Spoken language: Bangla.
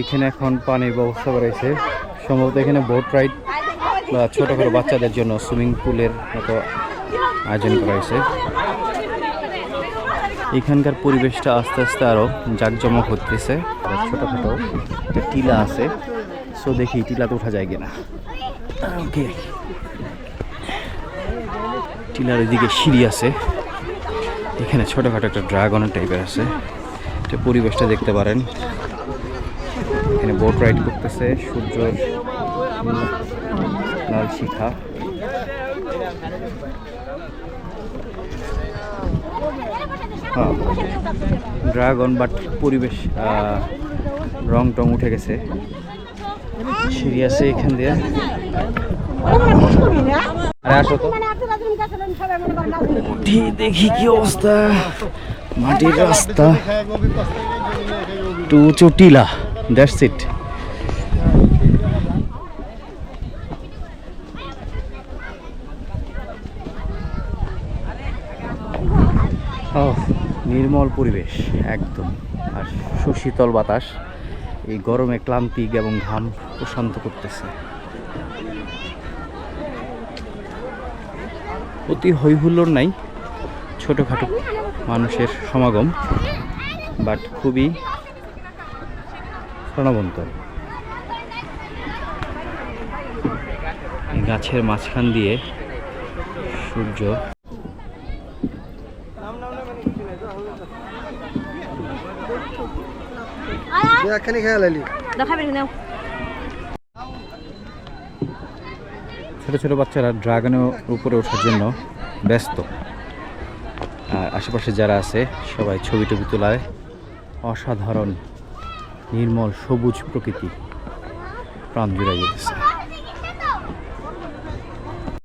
এখানে এখন পানির ব্যবস্থা রয়েছে সম্ভবত এখানে বোট রাইড বা ছোটোখাটো বাচ্চাদের জন্য সুইমিং পুলের মতো আয়োজন করা হয়েছে। এখানকার পরিবেশটা আস্তে আস্তে আরও জাঁকজমক হতেছে ছোটোখাটো একটা টিলা আছে। সো দেখি টিলাতে ওঠা যায় কিনা। ওকে টিলার ওইদিকে সিঁড়ি আছে। এখানে ছোটোখাটো একটা ড্রাগন টাইপের আছে। এটা পরিবেশটা দেখতে পারেন। এখানে বোট রাইড করতেছে সূর্যর লাল শিখা। হ্যাঁ ড্রাগন বাট পরিবেশ আহ, রং টং উঠে গেছে। সিঁড়ি আছে এখান দিয়ে। আরে আসো তো। উঠি দেখি কি অবস্থা। মাটির রাস্তা। টু চটিলা। দ্যাটস ইট নির্মল পরিবেশ, একদম। আর সুশীতল বাতাস, এই গরমে ক্লান্তি এবং ঘাম প্রশান্ত করতেছে। অতি হৈহুল্লোর নাই, ছোটোখাটো মানুষের সমাগম বাট খুবই প্রাণবন্ত গাছের মাঝখান দিয়ে সূর্য। ছোট ছোট বাচ্চারা ড্রাগনের উপরে ওঠার জন্য ব্যস্ত। আর আশেপাশে যারা আছে সবাই ছবি টবি তোলায় অসাধারণ নির্মল সবুজ প্রকৃতি। প্রাণ জুড়ে যেতেছে